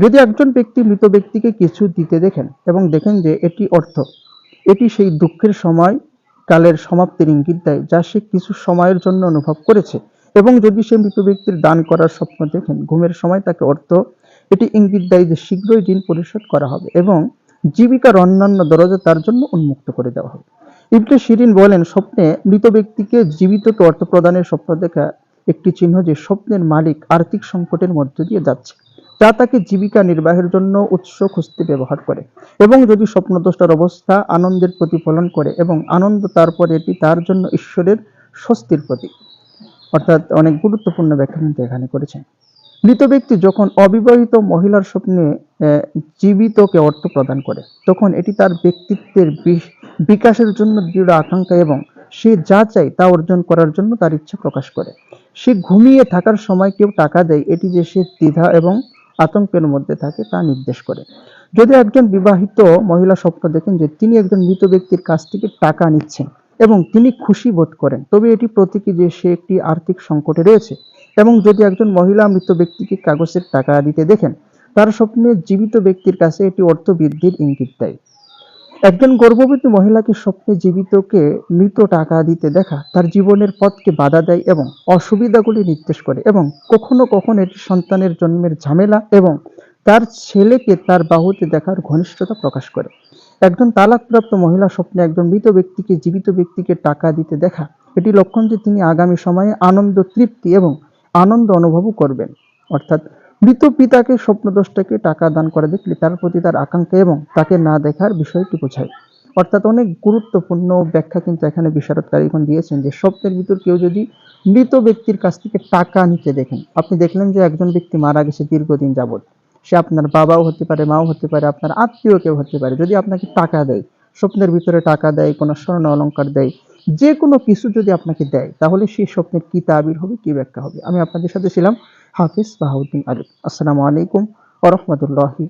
যদি একজন ব্যক্তি মৃত ব্যক্তিকে কিছু দিতে দেখেন এবং দেখেন যে এটি অর্থ, এটি সেই দুঃখের সময়, কালের সমাপ্তির ইঙ্গিত দেয় যা সে কিছু সময়ের জন্য অনুভব করেছে। এবং যদি সে মৃত ব্যক্তির দান করার স্বপ্ন দেখেন, ঘুমের সময় তাকে অর্থ, এটি ইঙ্গিত দেয় যে শীঘ্রই ঋণ পরিশোধ করা হবে এবং জীবিকার অন্যান্য দরজা তার জন্য উন্মুক্ত করে দেওয়া হবে। ইবনে শিরিন বলেন, স্বপ্নে মৃত ব্যক্তিকে জীবিতকে অর্থ প্রদানের স্বপ্ন দেখা একটি চিহ্ন যে স্বপ্নের মালিক আর্থিক সংকটের মধ্য দিয়ে যাচ্ছে। যা তাকে জীবিকা নির্বাহের জন্য উৎস খুঁজতে ব্যবহার করে এবং যদি স্বপ্নদ্রষ্টার অবস্থা আনন্দের প্রতিফলন করে এবং আনন্দ তারপর এটি তার জন্য ঈশ্বরের স্বস্তির প্রতীক। অর্থাৎ অনেক গুরুত্বপূর্ণ ব্যাখ্যা কিন্তু এখানে করেছেন। মৃত ব্যক্তি যখন অবিবাহিত মহিলার স্বপ্নে জীবিতকে অর্থ প্রদান করে, তখন এটি তার ব্যক্তিত্বের বিকাশের জন্য দৃঢ় আকাঙ্ক্ষা এবং সে যা চায় তা অর্জন করার জন্য তার ইচ্ছা প্রকাশ করে। সে ঘুমিয়ে থাকার সময় কেউ টাকা দেয়, এটি যে সে দ্বিধা এবং আতঙ্কের মধ্যে থাকে তা নির্দেশ করে। যদি একজন বিবাহিত মহিলা স্বপ্ন দেখেন যে তিনি একজন মৃত ব্যক্তির কাছ থেকে টাকা নিচ্ছেন এবং তিনি খুশি বোধ করেন, তবে এটি প্রতীকী যে সে একটি আর্থিক সংকটে রয়েছে এবং যদি একজন মহিলা মৃত ব্যক্তিকে কাগজের টাকা দিতে দেখেন, তার স্বপ্নে জীবিত ব্যক্তির কাছে এটি অর্থ বৃদ্ধির ইঙ্গিত দেয়। একজন গর্ভবতী মহিলাকে স্বপ্নে জীবিতকে মৃত টাকা দিতে দেখা, তার জীবনের পথকে বাধা দেয় এবং অসুবিধাগুলি নির্দেশ করে এবং কখনো কখনো এটি সন্তানের জন্মের ঝামেলা এবং তার ছেলেকে তার বাহুতে দেখার ঘনিষ্ঠতা প্রকাশ করে। একজন তালাকপ্রাপ্ত মহিলা স্বপ্নে একজন মৃত ব্যক্তিকে, জীবিত ব্যক্তিকে টাকা দিতে দেখা, এটি লক্ষণ যে তিনি আগামী সময়ে আনন্দ, তৃপ্তি এবং আনন্দ অনুভবও করবেন। অর্থাৎ মৃত পিতাকে স্বপ্নদ্রষ্টাকে টাকা দান করে দেখলে তার প্রতি তার আকাঙ্ক্ষা এবং তাকে না দেখার বিষয়টি বোঝায়। অর্থাৎ অনেক গুরুত্বপূর্ণ ব্যাখ্যা কিন্তু এখানে বিশারদকারীগণ দিয়েছেন যে স্বপ্নের ভিতর কেউ যদি মৃত ব্যক্তির কাছ থেকে টাকা নিতে দেখেন, আপনি দেখলেন যে একজন ব্যক্তি মারা গেছে দীর্ঘদিন যাবৎ। সে আপনার বাবাও হতে পারে, মাও হতে পারে, আপনার আত্মীয় কেউ হতে পারে। যদি আপনাকে টাকা দেয়, স্বপ্নের ভিতরে টাকা দেয়, কোনো স্বর্ণ অলঙ্কার দেয় যে কোনো কিছু যদি আপনাকে দেয়, তাহলে সেই স্বপ্নের কি তাবির হবে, কি ব্যাখ্যা হবে? আমি আপনাদের সাথে ছিলাম হাফিজ বাহাউদ্দিন আলিম। আসসালামু আলাইকুম ওরহমতুল্লাহি